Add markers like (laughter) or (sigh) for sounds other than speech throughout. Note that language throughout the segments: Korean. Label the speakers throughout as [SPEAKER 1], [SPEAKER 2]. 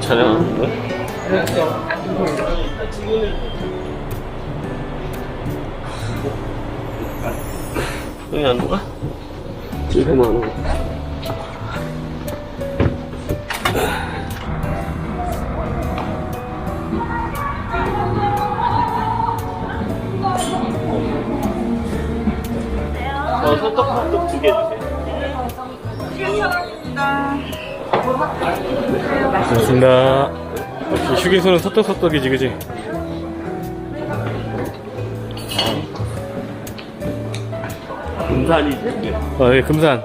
[SPEAKER 1] 촬영하는 거야? 여기 안 와? 이렇게 많아. 저 소떡 소떡 두개 주세요.
[SPEAKER 2] 고맙습니다. 역시 휴게소는 서떡서떡이지, 그지?
[SPEAKER 1] 금산이지?
[SPEAKER 2] 어, 예, 금산.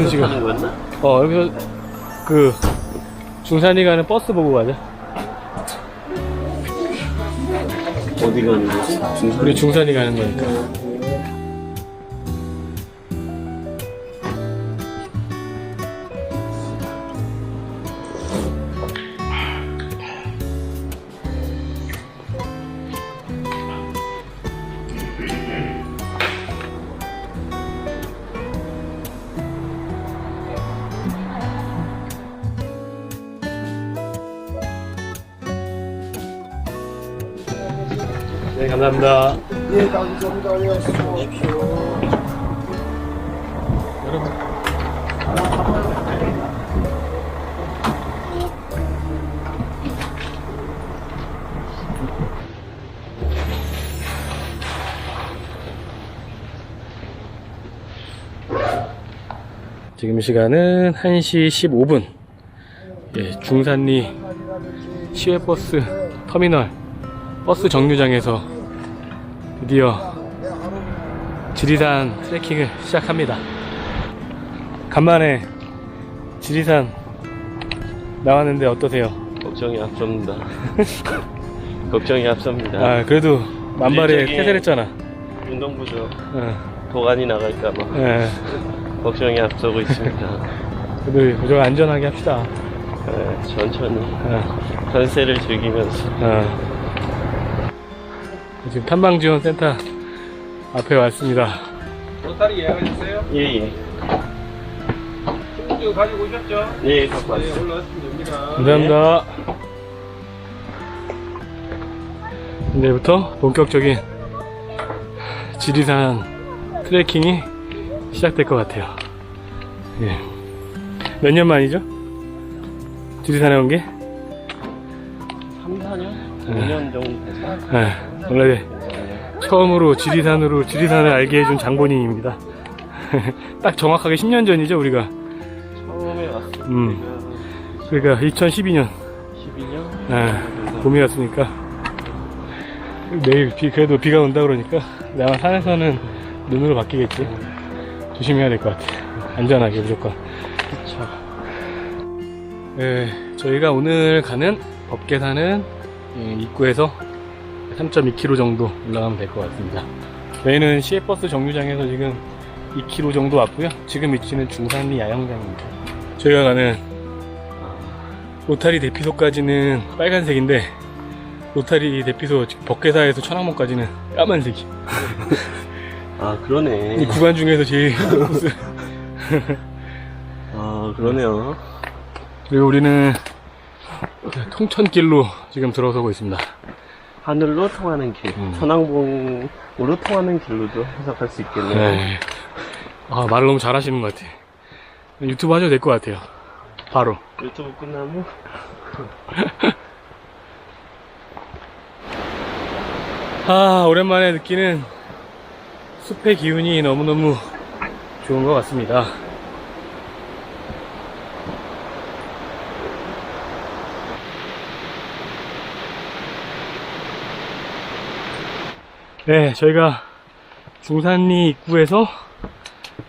[SPEAKER 1] 여기서
[SPEAKER 2] 지금-
[SPEAKER 1] 거였나?
[SPEAKER 2] 어, 여기서 그 중산이 가는 버스 보고 가자.
[SPEAKER 1] 어디 가는 거지? 중산.
[SPEAKER 2] 우리 중산이 가는 거니까. 감사합니다.
[SPEAKER 3] 예, 감사합니다.
[SPEAKER 2] 여러분. 지금 시간은 1시 15분. 예, 중산리 시외버스 터미널 버스 정류장에서 드디어 지리산 트레킹을 시작합니다. 간만에 지리산 나왔는데 어떠세요?
[SPEAKER 1] 걱정이 앞섭니다. (laughs) 걱정이 앞섭니다.
[SPEAKER 2] 아 그래도 만발에 태세했잖아.
[SPEAKER 1] 운동부죠.
[SPEAKER 2] 어,
[SPEAKER 1] 도관이 나갈까봐
[SPEAKER 2] 예. (laughs)
[SPEAKER 1] 걱정이 앞서고 있습니다. (laughs)
[SPEAKER 2] 그래도 좀 안전하게 합시다.
[SPEAKER 1] 네, 천천히
[SPEAKER 2] 어,
[SPEAKER 1] 현세를 즐기면서
[SPEAKER 2] 어. 지금 탐방지원센터 앞에 왔습니다.
[SPEAKER 3] 로타리 예약하셨어요?
[SPEAKER 1] 예예
[SPEAKER 3] 신분증 가지고 오셨죠?
[SPEAKER 1] 예 갖고
[SPEAKER 3] 네,
[SPEAKER 1] 왔어요.
[SPEAKER 3] 올라왔으면 됩니다.
[SPEAKER 2] 감사합니다. 이제부터 본격적인 지리산 트레킹이 시작될 것 같아요. 예. 몇 년 만이죠? 지리산에 온 게?
[SPEAKER 1] 3, 4년? 5년 정도 됐어요.
[SPEAKER 2] 예. 원래 처음으로 지리산으로 지리산을 알게 해준 장본인입니다. (laughs) 딱 정확하게 10년 전이죠, 우리가.
[SPEAKER 1] 처음에 왔을
[SPEAKER 2] 음. 그러니까 2012년
[SPEAKER 1] 12년?
[SPEAKER 2] 아, 봄이었으니까 내일 비 그래도 비가 온다 그러니까 아마 산에서는 눈으로 바뀌겠지 조심해야 될 것 같아 안전하게 무조건
[SPEAKER 1] 그쵸.
[SPEAKER 2] 예, 저희가 오늘 가는 법계산은 예, 입구에서 3.2km 정도 올라가면 될 것 같습니다. 저희는 시외버스 정류장에서 지금 2km 정도 왔고요. 지금 위치는 중산리 야영장입니다. 저희가 가는 로타리 대피소까지는 빨간색인데 로타리 대피소 법계사에서 천왕문까지는 까만색이
[SPEAKER 1] 아 그러네.
[SPEAKER 2] 이 구간 중에서 제일 (laughs) 힘든 코스
[SPEAKER 1] 아 그러네요.
[SPEAKER 2] 그리고 우리는 통천길로 지금 들어서고 있습니다
[SPEAKER 1] 하늘로 통하는 길,
[SPEAKER 2] 음.
[SPEAKER 1] 천왕봉으로 통하는 길로도 해석할 수 있겠네요.
[SPEAKER 2] 네. 아 말을 너무 잘하시는 것 같아 유튜브 하셔도 될 것 같아요 바로
[SPEAKER 1] 유튜브 끝나면 (laughs)
[SPEAKER 2] 아 오랜만에 느끼는 숲의 기운이 너무너무 좋은 것 같습니다 네 저희가 중산리 입구에서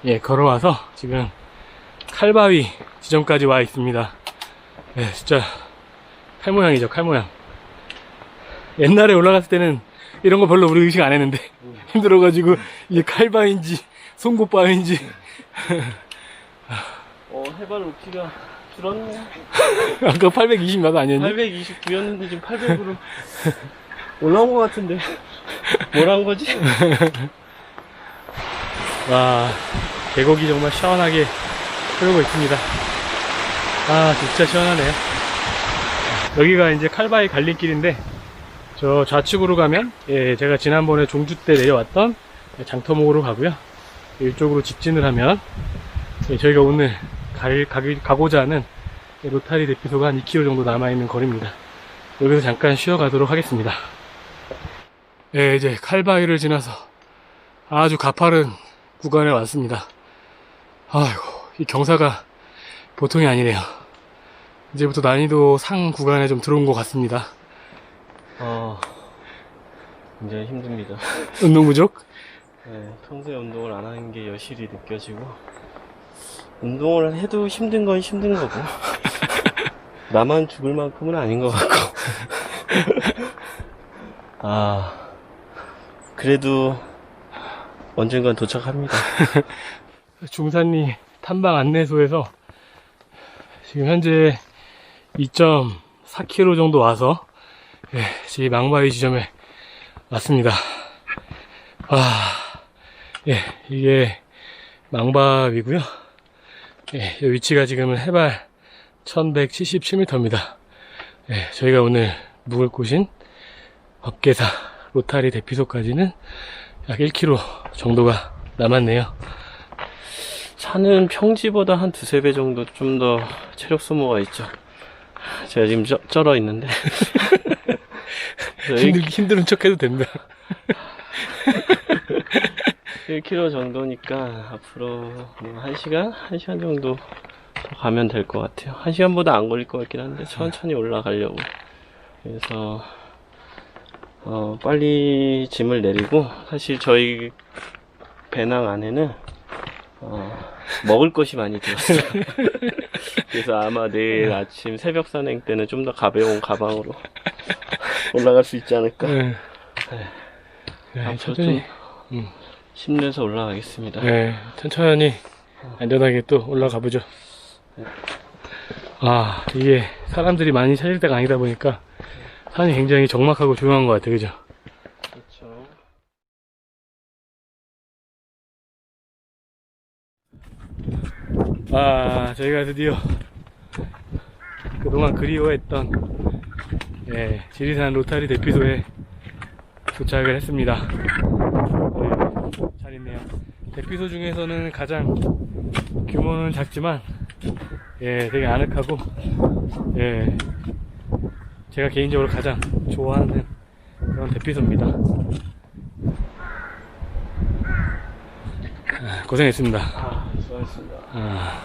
[SPEAKER 2] 예 걸어와서 지금 칼바위 지점까지 와 있습니다. 네 진짜 칼 모양이죠 칼 모양. 옛날에 올라갔을 때는 이런 거 별로 우리 의식 안 했는데 (laughs) 힘들어가지고 이게 칼바인지 송곳바인지.
[SPEAKER 1] 해발 높이가 줄었네. (laughs)
[SPEAKER 2] 아까 820 나도 아니었니?
[SPEAKER 1] 829였는데 지금 800으로 (laughs) 올라온 것 같은데. (laughs) 뭘한 거지?
[SPEAKER 2] 와, 계곡이 정말 시원하게 흐르고 있습니다. 아, 진짜 시원하네요. 여기가 이제 칼바위 갈림길인데, 저 좌측으로 가면, 예, 제가 지난번에 종주 때 내려왔던 장터목으로 가고요. 이쪽으로 직진을 하면, 예, 저희가 오늘 갈, 가고자 하는 로타리 대피소가 한 2km 정도 남아있는 거리입니다. 여기서 잠깐 쉬어가도록 하겠습니다. 예, 이제 칼바위를 지나서 아주 가파른 구간에 왔습니다. 아이고, 이 경사가 보통이 아니네요. 이제부터 난이도 상 구간에 좀 들어온 것 같습니다.
[SPEAKER 1] 어, 굉장히 힘듭니다. (laughs)
[SPEAKER 2] 운동 부족?
[SPEAKER 1] 네, 평소에 운동을 안 하는 게 여실히 느껴지고, 운동을 해도 힘든 건 힘든 거고, (laughs) 나만 죽을 만큼은 아닌 것 같고, (laughs) 아, 그래도 언젠간 도착합니다. (laughs)
[SPEAKER 2] 중산리 탐방 안내소에서 지금 현재 2.4km 정도 와서 예, 지금 망바위 지점에 왔습니다. 아, 예, 이게 망바위고요. 예, 이 위치가 지금은 해발 1177m입니다. 예, 저희가 오늘 묵을 곳인 법계사 로타리 대피소까지는 약 1km 정도가 남았네요.
[SPEAKER 1] 차는 평지보다 한 두세 배 정도 좀 더 체력 소모가 있죠. 제가 지금 쩔, 쩔어 있는데. (laughs)
[SPEAKER 2] 힘들, 힘든 척 해도 됩니다.
[SPEAKER 1] 1km (laughs) 정도니까 앞으로 뭐 1시간? 1시간 정도 더 가면 될 것 같아요. 1시간보다 안 걸릴 것 같긴 한데 천천히 올라가려고. 그래서 어, 빨리 짐을 내리고 사실 저희 배낭 안에는 어, 먹을 것이 많이 들었어요. (laughs) 그래서 아마 내일 아침 새벽 산행 때는 좀 더 가벼운 가방으로 (laughs) 올라갈 수 있지 않을까.
[SPEAKER 2] 네. 네,
[SPEAKER 1] 앞으로
[SPEAKER 2] 천천히,
[SPEAKER 1] 좀 힘내서 올라가겠습니다.
[SPEAKER 2] 네, 천천히 안전하게 또 올라가 보죠. 아, 이게 사람들이 많이 찾을 때가 아니다 보니까 산이 굉장히 적막하고 조용한 것 같아요, 그죠?
[SPEAKER 1] 그렇죠.
[SPEAKER 2] 아, 저희가 드디어 그동안 그리워했던 예, 지리산 로타리 대피소에 도착을 했습니다. 네, 잘 있네요. 대피소 중에서는 가장 규모는 작지만 예, 되게 아늑하고 예, 제가 개인적으로 가장 좋아하는 그런 대피소입니다. 아, 고생했습니다.
[SPEAKER 1] 아, 수고하셨습니다.
[SPEAKER 2] 아.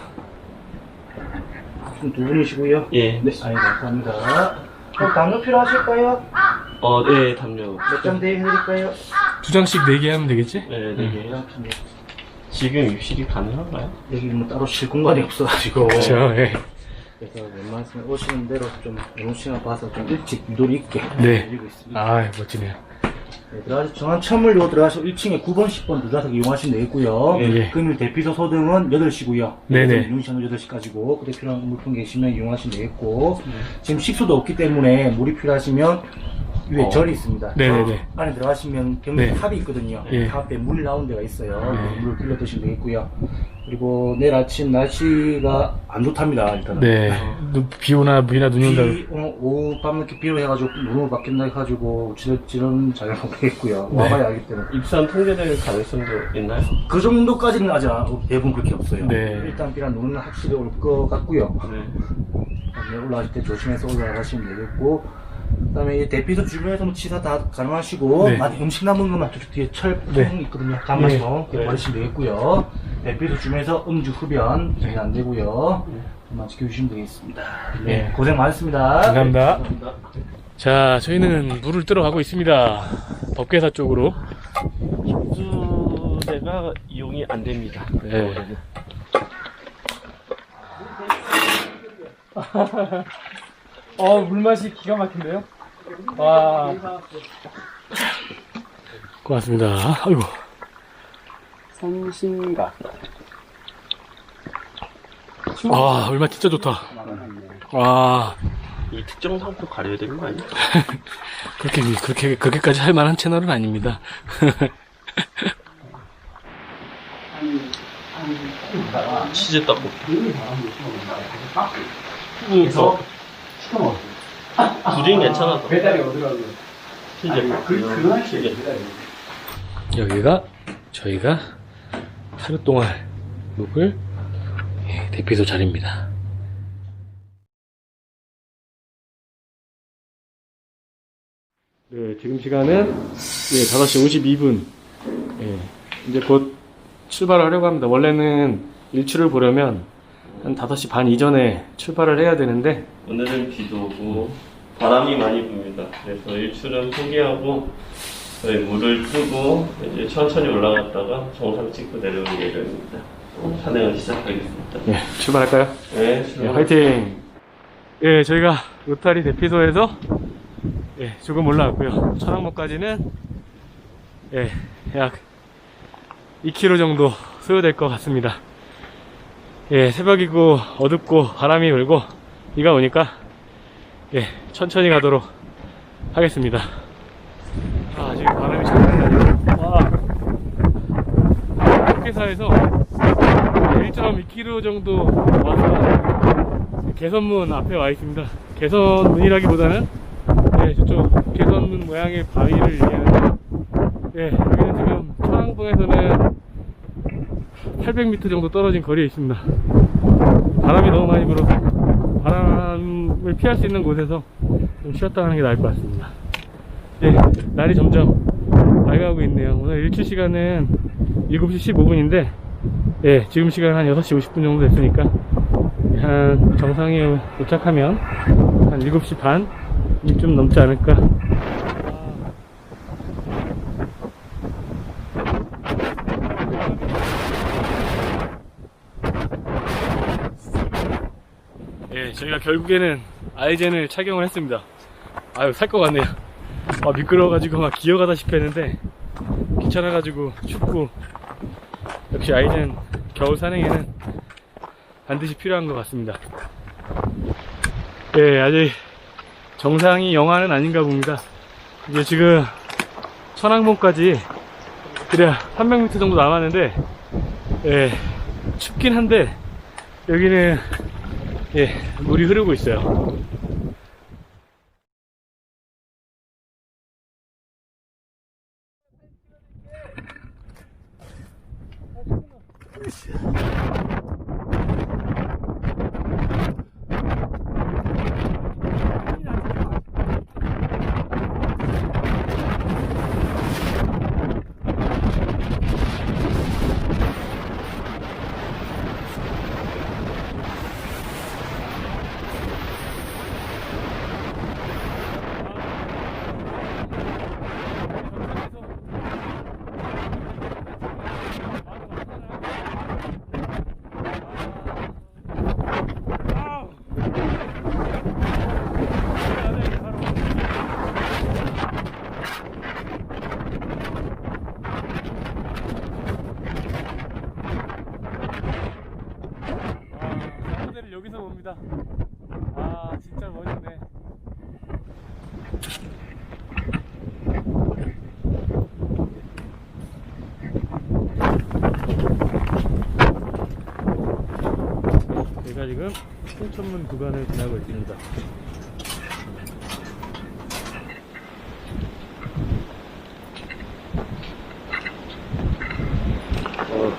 [SPEAKER 4] 두 분이시고요.
[SPEAKER 1] 예.
[SPEAKER 4] 네, 아이 감사합니다. 그럼 담요 필요하실까요?
[SPEAKER 1] 어, 네, 담요.
[SPEAKER 4] 몇 장 대행해드릴까요?
[SPEAKER 2] 두 장씩 네 개 하면 되겠지?
[SPEAKER 1] 네, 네 개. 지금 입실이 가능한가요?
[SPEAKER 4] 여기 뭐 따로 쉴 공간이 없어가지고.
[SPEAKER 2] 그렇죠. 예.
[SPEAKER 4] 그래서 웬만하면 오시는 대로 좀 어느 시간 봐서 좀 일찍 유도리 있게
[SPEAKER 2] 네.
[SPEAKER 4] 드리고 있습니다.
[SPEAKER 2] 아, 멋지네요.
[SPEAKER 4] 네, 들어가서 정한 천물로 들어가서 1층에 9번, 10번 두 좌석 이용하시면 되겠고요.
[SPEAKER 2] 예.
[SPEAKER 4] 금일 대피소 소등은 8시고요.
[SPEAKER 2] 네네.
[SPEAKER 4] 유흥시간 8시까지고 그때 필요한 물품 계시면 이용하시면 되겠고 지금 식수도 없기 때문에 물이 필요하시면 위에
[SPEAKER 1] 어.
[SPEAKER 4] 절이 있습니다.
[SPEAKER 2] 네네네.
[SPEAKER 4] 안에 들어가시면 경비
[SPEAKER 2] 네.
[SPEAKER 4] 탑이 있거든요.
[SPEAKER 2] 예.
[SPEAKER 4] 탑에 물 나온 데가 있어요.
[SPEAKER 2] 네.
[SPEAKER 4] 물을 빌려 드시면 되겠고요. 그리고 내일 아침 날씨가 안 좋답니다. 일단은.
[SPEAKER 2] 네. 눈- 비 오나 비나 눈이 온다.
[SPEAKER 4] 비, 어, 오후 밤 이렇게 비로 해가지고 눈으로 바뀐다 해가지고 지름 잘 모르겠고요.
[SPEAKER 2] 네.
[SPEAKER 4] 와봐야 알기 때문에.
[SPEAKER 1] 입산 통제될 가능성도 있나요?
[SPEAKER 4] 그 정도까지는 아직 대부분 그렇게 없어요.
[SPEAKER 2] 네.
[SPEAKER 4] 일단 비랑 눈은 확실히 올 것 같고요.
[SPEAKER 1] 네.
[SPEAKER 4] 네, 올라가실 때 조심해서 올라가시면 되겠고 그다음에 이 대피소 주변에서 뭐 치사 다 가능하시고
[SPEAKER 2] 네.
[SPEAKER 4] 만약 음식 남은 것만 저쪽 뒤에 철통
[SPEAKER 2] 네.
[SPEAKER 4] 있거든요 담아서
[SPEAKER 1] 네.
[SPEAKER 4] 버리시면 되겠고요 대피소 주변에서 음주 흡연 저희는 안 되고요 좀만 지켜주시면 되겠습니다 네,
[SPEAKER 2] 네.
[SPEAKER 4] 고생 많으셨습니다
[SPEAKER 2] 감사합니다.
[SPEAKER 1] 감사합니다.
[SPEAKER 2] 자, 저희는 물을 뜨러 가고 있습니다. 법계사 쪽으로.
[SPEAKER 1] 수대가 이용이 안 됩니다.
[SPEAKER 2] 네. (laughs) 어, 물맛이 기가 막힌데요? 와. 고맙습니다. 아이고.
[SPEAKER 1] 성신각.
[SPEAKER 2] 아, 얼마 진짜 좋다. 와,
[SPEAKER 1] 이 특정 상표 가려야 되는 거 아니야? (laughs)
[SPEAKER 2] 그렇게, 그렇게, 그렇게까지 할 만한 채널은 아닙니다.
[SPEAKER 1] 치즈 떡볶이.
[SPEAKER 4] 그래서
[SPEAKER 1] 둘이 괜찮아.
[SPEAKER 3] 배달이 어디라고요?
[SPEAKER 1] 치즈.
[SPEAKER 3] 그런
[SPEAKER 1] 치즈.
[SPEAKER 2] 여기가 저희가 하루 동안 묵을 예, 대피소 자리입니다. 네, 지금 시간은 예, 5시 52분. 예, 이제 곧 출발을 하려고 합니다. 원래는 일출을 보려면 한 5시 반 이전에 출발을 해야 되는데
[SPEAKER 1] 오늘은 비도 오고 바람이 많이 붑니다. 그래서 일출은 포기하고 저희 물을 뜨고 이제 천천히 올라갔다가 정상 찍고 내려오는 예정입니다. 촬영을 시작하겠습니다.
[SPEAKER 2] 예, 출발할까요?
[SPEAKER 1] 네,
[SPEAKER 2] 예,
[SPEAKER 1] 출발.
[SPEAKER 2] 화이팅! 예, 저희가 로타리 대피소에서 예, 조금 올라왔고요. 천왕봉까지는 예, 약 2km 정도 소요될 것 같습니다. 예, 새벽이고 어둡고 바람이 불고 비가 오니까 예, 천천히 가도록 하겠습니다. 아, 지금 바람이 장난이. 와. 회사에서 1.2km 정도 와서 개선문 앞에 와 있습니다. 개선문이라기보다는 네, 저쪽 개선문 모양의 바위를 얘기하는데 네, 여기는 지금 천왕봉에서는 800m 정도 떨어진 거리에 있습니다. 바람이 너무 많이 불어서 바람을 피할 수 있는 곳에서 좀 쉬었다 가는 게 나을 것 같습니다. 네, 날이 점점 밝아오고 있네요. 오늘 일출 시간은 7시 15분인데 예, 지금 시간 한 6시 50분 정도 됐으니까 한 정상에 도착하면 한 7시 반이 좀 넘지 않을까. 예, 저희가 결국에는 아이젠을 착용을 했습니다. 아유, 살 것 같네요. 아, 미끄러워가지고 막 기어가다시피 했는데 귀찮아가지고 춥고 역시 아이젠 겨울 산행에는 반드시 필요한 것 같습니다. 예, 아직 정상이 영하는 아닌가 봅니다. 이제 지금 천왕봉까지 그래 300m 정도 남았는데 예, 춥긴 한데 여기는 예, 물이 흐르고 있어요. 아, 사무대를 여기서 봅니다. 아, 진짜 멋있네. 제가 지금 신 천문 구간을 지나고 있습니다.
[SPEAKER 1] 어,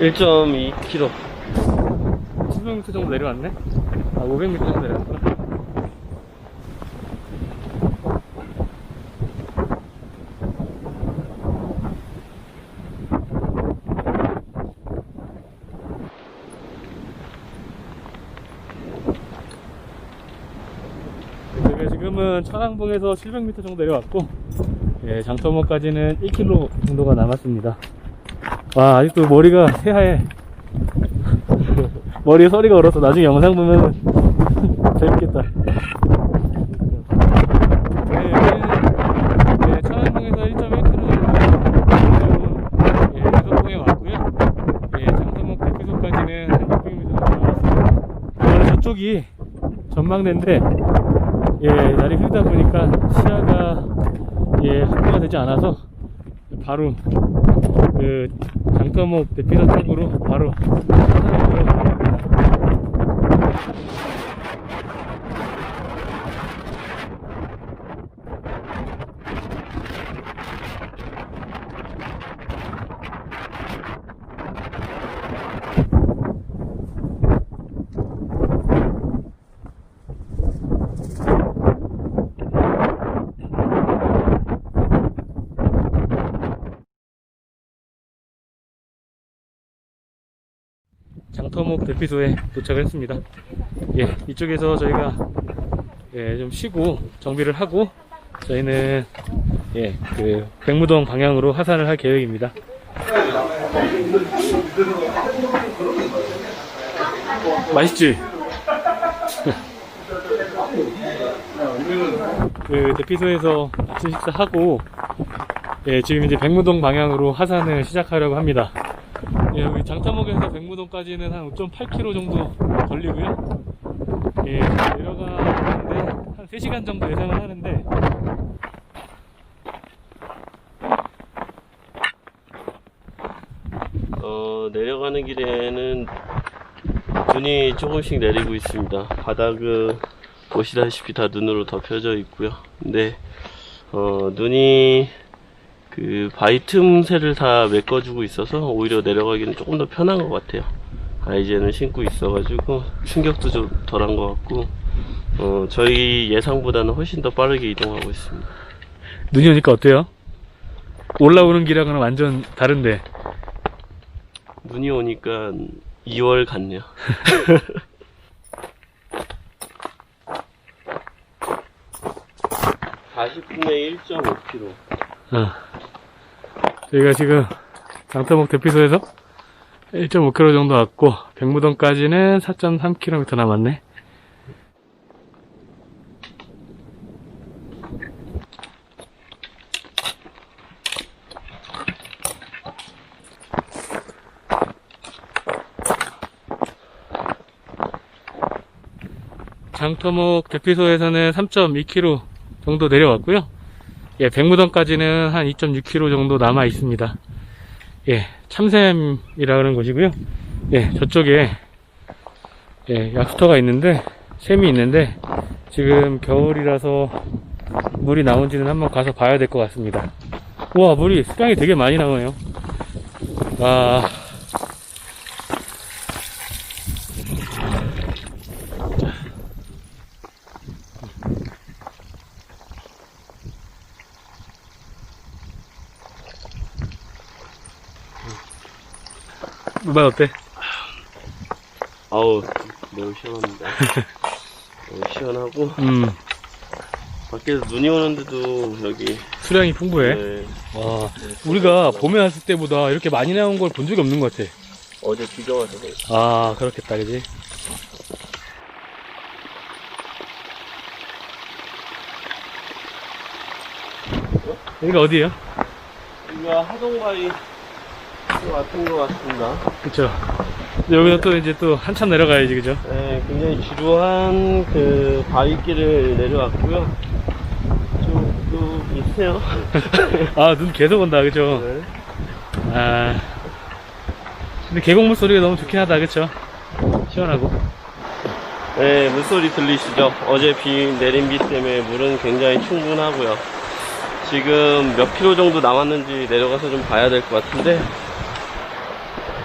[SPEAKER 1] 1.2km.
[SPEAKER 2] 700m 정도 내려왔네? 아, 500m 정도 내려왔구나. 지금은 천왕봉에서 700m 정도 내려왔고 예, 장터원까지는 1km 정도가 남았습니다. 와 아직도 머리가 새하얘 (laughs) 머리에 서리가 얼어서 나중에 영상 보면 재밌겠다. 저쪽이 전망대인데 않아서 바로 그 장터목 대피소 쪽으로 바로 들어갑니다. 장터목 대피소에 도착을 했습니다. 예, 이쪽에서 저희가 예, 좀 쉬고 정비를 하고 저희는 예, 그 백무동 방향으로 하산을 할 계획입니다. 맛있지? (laughs) 그 대피소에서 아침 식사하고 예, 지금 이제 백무동 방향으로 하산을 시작하려고 합니다. 예, 여기 장타목에서 백무동까지는 한 5.8km 정도 걸리고요. 예, 내려가는데 한 3시간 정도 예상을 하는데
[SPEAKER 1] 어, 내려가는 길에는 눈이 조금씩 내리고 있습니다. 바닥은 보시다시피 다 눈으로 덮여져 있고요. 근데 어, 눈이 그 바위 틈새를 다 메꿔주고 있어서 오히려 내려가기는 조금 더 편한 것 같아요. 아이제는 신고 있어가지고 충격도 좀 덜한 것 같고 어, 저희 예상보다는 훨씬 더 빠르게 이동하고 있습니다.
[SPEAKER 2] 눈이 오니까 어때요? 올라오는 길하고는 완전 다른데
[SPEAKER 1] 눈이 오니까 2월 같네요. (laughs) (40분에 1.5km)
[SPEAKER 2] 어. 저희가 지금 장터목 대피소에서 1.5km 정도 왔고 백무동까지는 4.3km 남았네. 장터목 대피소에서는 3.2km 정도 내려왔고요. 예, 백무동까지는 한 2.6km 정도 남아 있습니다. 예, 참샘이라 그런 곳이고요. 예, 저쪽에 예, 약수터가 있는데 샘이 있는데 지금 겨울이라서 물이 나온지는 한번 가서 봐야 될 것 같습니다. 우와, 물이 수량이 되게 많이 나오네요. 와. 물맛 어때?
[SPEAKER 1] 아우 매우 시원합니다. (laughs) 매우 시원하고
[SPEAKER 2] 음,
[SPEAKER 1] 밖에서 눈이 오는데도 여기
[SPEAKER 2] 수량이 풍부해.
[SPEAKER 1] 네,
[SPEAKER 2] 와, 우리가 봄에 왔을 때보다 이렇게 많이 나온 걸 본 적이 없는 것 같아.
[SPEAKER 1] 어제 비가 와서 그래요.
[SPEAKER 2] 아, 그렇겠다, 그지? 여기가 어디예요?
[SPEAKER 1] 여기가 하동바위 같은 것 같습니다.
[SPEAKER 2] 그쵸. 여기서 또 이제 또 한참 내려가야지, 그죠?
[SPEAKER 1] 네, 굉장히 지루한 그 바위길을 내려왔고요. 좀또 비슷해요. (laughs)
[SPEAKER 2] 아, 눈 계속 온다, 그죠?
[SPEAKER 1] 네.
[SPEAKER 2] 아. 근데 계곡물 소리가 너무 좋긴 하다, 그쵸? 시원하고.
[SPEAKER 1] 네, 물소리 들리시죠? 어제 비 내린 비 때문에 물은 굉장히 충분하고요. 지금 몇 킬로 정도 남았는지 내려가서 좀 봐야 될 것 같은데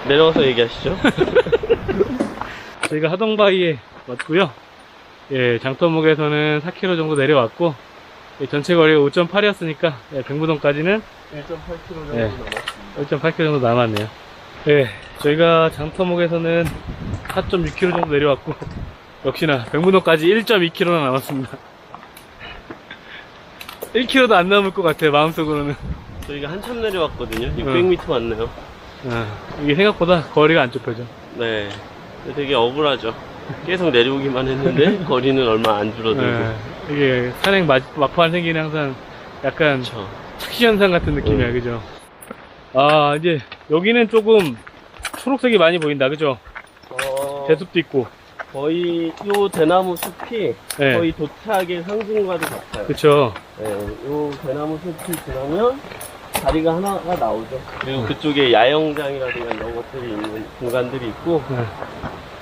[SPEAKER 1] 내려가서 얘기하시죠. (laughs)
[SPEAKER 2] 저희가 하동바위에 왔고요. 예, 장터목에서는 4km 정도 내려왔고, 예, 전체 거리가 5.8이었으니까, 예, 백무동까지는
[SPEAKER 1] 1.8km 정도
[SPEAKER 2] 네.
[SPEAKER 1] 남았습니다.
[SPEAKER 2] 1.8km 정도 남았네요. 예, 저희가 장터목에서는 4.6km 정도 내려왔고, 역시나 백무동까지 1.2km나 남았습니다. (laughs) 1km도 안 남을 것 같아요, 마음속으로는.
[SPEAKER 1] 저희가 한참 내려왔거든요. 600m 왔네요.
[SPEAKER 2] 아, 이게 생각보다 거리가 안 좁혀져.
[SPEAKER 1] 네. 되게 억울하죠. 계속 내려오기만 했는데 (laughs) 거리는 얼마 안 줄어들고.
[SPEAKER 2] 예, 이게 산행 막, 막판 생기는 항상 약간
[SPEAKER 1] 그렇죠.
[SPEAKER 2] 특시현상 같은 느낌이야,
[SPEAKER 1] 음.
[SPEAKER 2] 그죠? 아, 이제 여기는 조금 초록색이 많이 보인다, 그죠?
[SPEAKER 1] 어,
[SPEAKER 2] 대숲도 있고.
[SPEAKER 1] 거의 요 대나무 숲이
[SPEAKER 2] 네.
[SPEAKER 1] 거의 도착의 상징과도 같아요.
[SPEAKER 2] 그쵸.
[SPEAKER 1] 네, 요 대나무 숲을 지나면 다리가 하나가 나오죠. 그리고 그쪽에 야영장이라든가 이런 것들이 있는 공간들이 있고,
[SPEAKER 2] 네.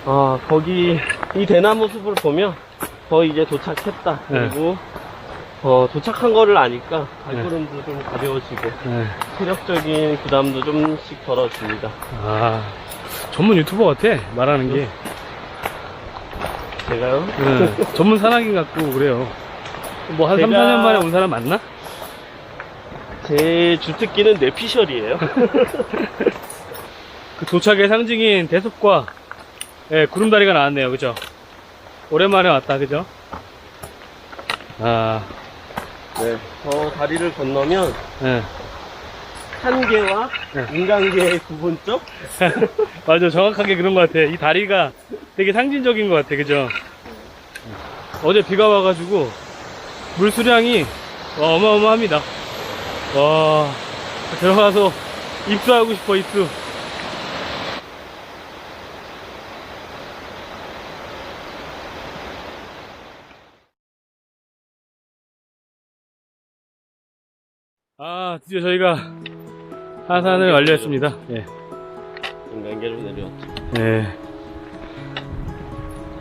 [SPEAKER 1] 아, 거기, 이 대나무 숲을 보면 거의 이제 도착했다.
[SPEAKER 2] 네.
[SPEAKER 1] 그리고, 어, 도착한 거를 아니까 발걸음도 좀 가벼워지고,
[SPEAKER 2] 네.
[SPEAKER 1] 체력적인 부담도 좀씩 덜어집니다.
[SPEAKER 2] 아, 전문 유튜버 같아, 말하는 게.
[SPEAKER 1] 제가요?
[SPEAKER 2] 네. 전문 산악인 같고 그래요. 뭐한
[SPEAKER 1] 제가-
[SPEAKER 2] 3, 4년 만에 온 사람 맞나?
[SPEAKER 1] 제 주특기는 뇌피셜이에요. (laughs)
[SPEAKER 2] 그 도착의 상징인 대숲과 예, 구름다리가 나왔네요. 그죠? 오랜만에 왔다. 그죠? 아,
[SPEAKER 1] 네. 저 다리를 건너면
[SPEAKER 2] 예.
[SPEAKER 1] 한계와
[SPEAKER 2] 네.
[SPEAKER 1] 인간계의 구분점? (laughs)
[SPEAKER 2] 맞아. 정확하게 그런 것 같아. 이 다리가 되게 상징적인 것 같아. 그죠? 어제 비가 와가지고 물 수량이 와, 어마어마합니다. 와, 들어가서 입수하고 싶어, 입수. 아, 드디어 저희가 하산을 완료했습니다. 예.
[SPEAKER 1] 인간계로 내려왔죠.
[SPEAKER 2] 예.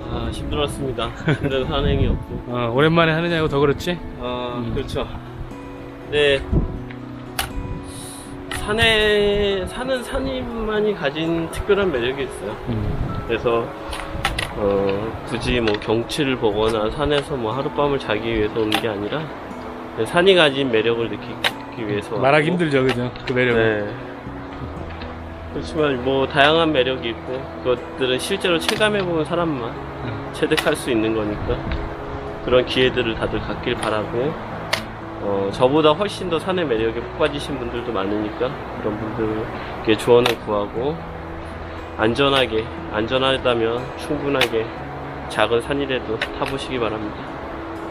[SPEAKER 1] 아, 힘들었습니다. 힘든 (laughs) 산행이었고.
[SPEAKER 2] 어, 오랜만에 하느냐고 더 그렇지?
[SPEAKER 1] 아,
[SPEAKER 2] 음.
[SPEAKER 1] 그렇죠. 네. 산에, 사는 산인만이 가진 특별한 매력이 있어요.
[SPEAKER 2] 음.
[SPEAKER 1] 그래서, 어, 굳이 뭐 경치를 보거나 산에서 뭐 하룻밤을 자기 위해서 오는 게 아니라, 산이 가진 매력을 느끼기 위해서.
[SPEAKER 2] 말하기
[SPEAKER 1] 왔고,
[SPEAKER 2] 힘들죠, 그죠? 그 매력.
[SPEAKER 1] 네. 그렇지만 뭐 다양한 매력이 있고 그것들은 실제로 체감해보는 사람만 체득할 수 있는 거니까 그런 기회들을 다들 갖길 바라고 어, 저보다 훨씬 더 산의 매력에 푹 빠지신 분들도 많으니까 그런 분들께 조언을 구하고 안전하게 안전하다면 충분하게 작은 산이라도 타보시기 바랍니다.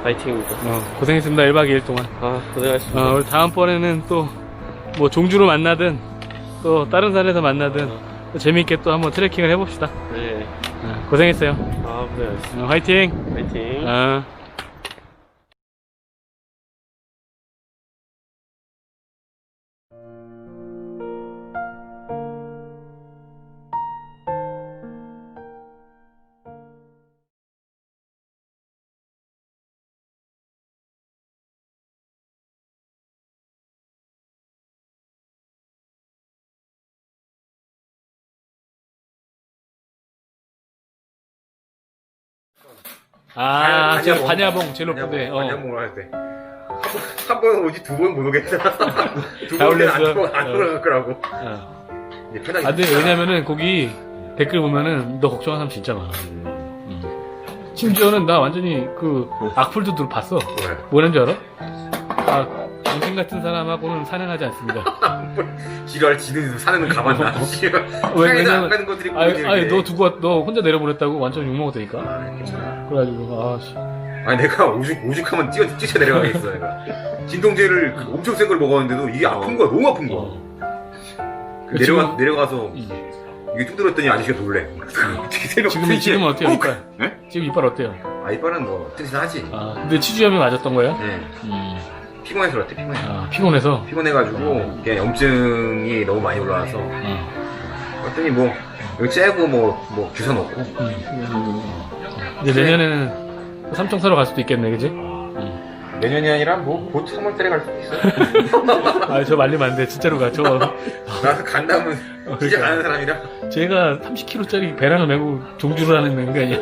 [SPEAKER 1] 파이팅입니다.
[SPEAKER 2] 어, 고생했습니다, 1박 2일 동안.
[SPEAKER 1] 아 고생하셨습니다.
[SPEAKER 2] 어, 우리 다음번에는 또, 뭐, 종주로 만나든, 또, 다른 산에서 만나든, 또 재밌게 또 한번 트레킹을 해봅시다.
[SPEAKER 1] 네.
[SPEAKER 2] 어, 고생했어요.
[SPEAKER 1] 아 고생하셨습니다.
[SPEAKER 2] 어, 화이팅!
[SPEAKER 1] 파이팅.
[SPEAKER 2] 어. 아,
[SPEAKER 3] 반야봉.
[SPEAKER 2] 저 반야봉 제일 높은데. 어.
[SPEAKER 3] 반야봉을 할 때. 한 번 오지 두 번 못 오겠다. (laughs) 두
[SPEAKER 2] 다
[SPEAKER 3] 번은
[SPEAKER 2] 올렸어.
[SPEAKER 3] 안, 안
[SPEAKER 2] 어.
[SPEAKER 3] 올라갈 거라고.
[SPEAKER 2] 어.
[SPEAKER 3] 이제 편하게.
[SPEAKER 2] 아, 근데 왜냐면은 거기 댓글 보면은 너 걱정하는 사람 진짜 많아. 음. 심지어는 나 완전히 그 악플도 들 봤어.
[SPEAKER 3] 왜?
[SPEAKER 2] 뭐라는 줄 알아? 아, 당신 같은 사람하고는 산행하지 않습니다. (laughs)
[SPEAKER 3] 지랄 지는 사는 가만 놔. 지랄.
[SPEAKER 2] 왜,
[SPEAKER 3] 산에도 안
[SPEAKER 2] 왜냐면,
[SPEAKER 3] 가는 것들이
[SPEAKER 2] 아니, 아니. 너 두고, 왔- 너 혼자 내려보냈다고 완전 욕먹었다니까?
[SPEAKER 3] 아, 괜찮아.
[SPEAKER 2] 그래가지고, 아, 씨.
[SPEAKER 3] 아니 내가 오죽 오죽하면 뛰어 뛰쳐 내려가겠어 내가. 진통제를 그 엄청 센 걸 먹었는데도 이게 아픈 거야 너무 아픈 거.
[SPEAKER 2] 어.
[SPEAKER 3] 그 내려가
[SPEAKER 2] 지금-
[SPEAKER 3] 내려가서
[SPEAKER 2] 음.
[SPEAKER 3] 이게 뚝 들었더니 아저씨가 놀래. 어떻게 새벽
[SPEAKER 2] 지금,
[SPEAKER 3] 3시에
[SPEAKER 2] 지금은 어때요, 이빨?
[SPEAKER 3] 네?
[SPEAKER 2] 지금 이빨 어때요?
[SPEAKER 3] 아 이빨은 뭐 튼튼하지.
[SPEAKER 2] 아, 근데 치주염이 맞았던 거예요?
[SPEAKER 3] 네.
[SPEAKER 2] 음.
[SPEAKER 3] 피곤해서 그렇대 피곤해.
[SPEAKER 2] 아, 피곤해서?
[SPEAKER 3] 피곤해가지고 그냥 염증이 너무 많이 올라와서
[SPEAKER 2] 어.
[SPEAKER 3] 그랬더니 뭐 여기 째고 뭐, 뭐 주사 놓고
[SPEAKER 2] 이제 내년에는 삼청 사러 갈 수도 있겠네, 그지?
[SPEAKER 3] 내년이 아니라 뭐곧 3월달에 갈 수도 있어 (laughs)
[SPEAKER 2] 아, 저 말리면 안 돼. 진짜로 가. 저, (laughs)
[SPEAKER 3] 나도 간다면
[SPEAKER 2] 어,
[SPEAKER 3] 진짜
[SPEAKER 2] 그러니까.
[SPEAKER 3] 가는 사람이라
[SPEAKER 2] 제가 30kg짜리 배낭을 메고 종주를 하는 인간이야.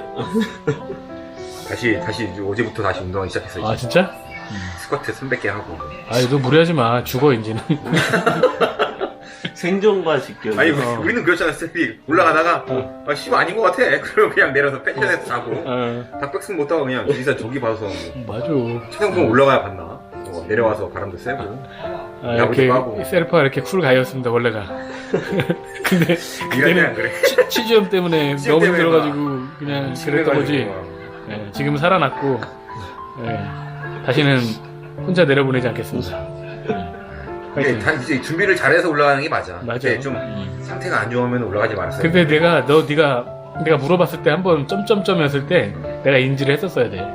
[SPEAKER 3] 다시 다시 이제 어제부터 다시 운동하기 시작했어
[SPEAKER 2] 아. 진짜?
[SPEAKER 3] 스쿼트 300개 하고
[SPEAKER 2] 아니, 너 무리하지 마. 죽어, 이제는. (laughs)
[SPEAKER 1] 생존과 직결.
[SPEAKER 3] 아니
[SPEAKER 2] 어.
[SPEAKER 3] 우리는 그렇잖아 스텝이 올라가다가
[SPEAKER 2] 어.
[SPEAKER 3] 아 씨발 아닌 것 같아 그럼 그냥 내려서 펜션에서 자고
[SPEAKER 2] 어,
[SPEAKER 3] 닭백숙 못하고 그냥 기사 저기 봐서
[SPEAKER 2] 맞아.
[SPEAKER 3] 최상봉 올라가야 봤나 어, 내려와서 바람도 쐬고
[SPEAKER 2] 아, 이렇게,
[SPEAKER 3] 하고.
[SPEAKER 2] 셀프가 이렇게 쿨 가였습니다, 원래가. (laughs) 근데, 그때는
[SPEAKER 3] 그래
[SPEAKER 2] 치, 치주염 때문에 너무 힘들어가지고, 그냥 그랬던 거지. 예, 지금은 살아났고, 예, 다시는 혼자 내려보내지 않겠습니다.
[SPEAKER 3] 근데. 다 이제 준비를 잘해서 올라가는 게 맞아
[SPEAKER 2] 맞아.
[SPEAKER 3] 근데 좀
[SPEAKER 2] 음.
[SPEAKER 3] 상태가 안 좋으면 올라가지 말았어요
[SPEAKER 2] 근데 내가 너 네가 내가 물어봤을 때 한 번 점점점이었을 때 내가 인지를 했었어야 돼.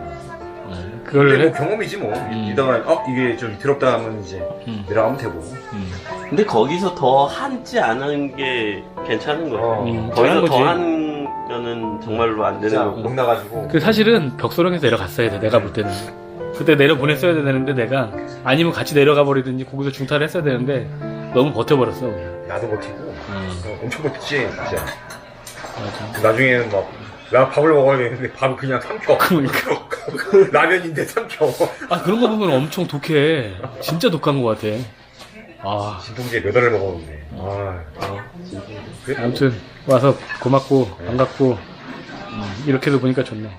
[SPEAKER 2] 그걸
[SPEAKER 3] 근데
[SPEAKER 2] 해.
[SPEAKER 3] 뭐 경험이지 뭐.
[SPEAKER 2] 음.
[SPEAKER 3] 이다가 어 이게 좀 더럽다 하면 이제
[SPEAKER 2] 음.
[SPEAKER 3] 내려가면 되고.
[SPEAKER 2] 음.
[SPEAKER 1] 근데 거기서 더 한지 않은 게 괜찮은 거예요.
[SPEAKER 3] 어.
[SPEAKER 2] 음,
[SPEAKER 1] 거기서
[SPEAKER 2] 잘한 거지.
[SPEAKER 1] 더 하면은 정말로 안 되는
[SPEAKER 3] 진짜
[SPEAKER 1] 거고.
[SPEAKER 3] 못 나가지고.
[SPEAKER 2] 그 사실은 벽소령에서 내려갔어야 돼. 내가 볼 때는. 그때 내려 보냈어야 되는데 내가 아니면 같이 내려가 버리든지 거기서 중타를 했어야 되는데 너무 버텨버렸어. 그냥.
[SPEAKER 3] 나도 버티고.
[SPEAKER 2] 음,
[SPEAKER 3] 어, 엄청 버텼지 진짜.
[SPEAKER 2] 맞아.
[SPEAKER 3] 나중에는 막. 나 밥을 먹어야 되는데 밥을 그냥 삼켜.
[SPEAKER 2] 그러니까. (laughs)
[SPEAKER 3] 라면인데 삼켜.
[SPEAKER 2] 아 그런 거 보면 엄청 독해. 진짜 독한 것 같아. 아
[SPEAKER 3] 진통제 몇 알을 먹었는데. 아, 그래도
[SPEAKER 2] 아무튼 와서 고맙고 반갑고 음, 이렇게도 보니까 좋네.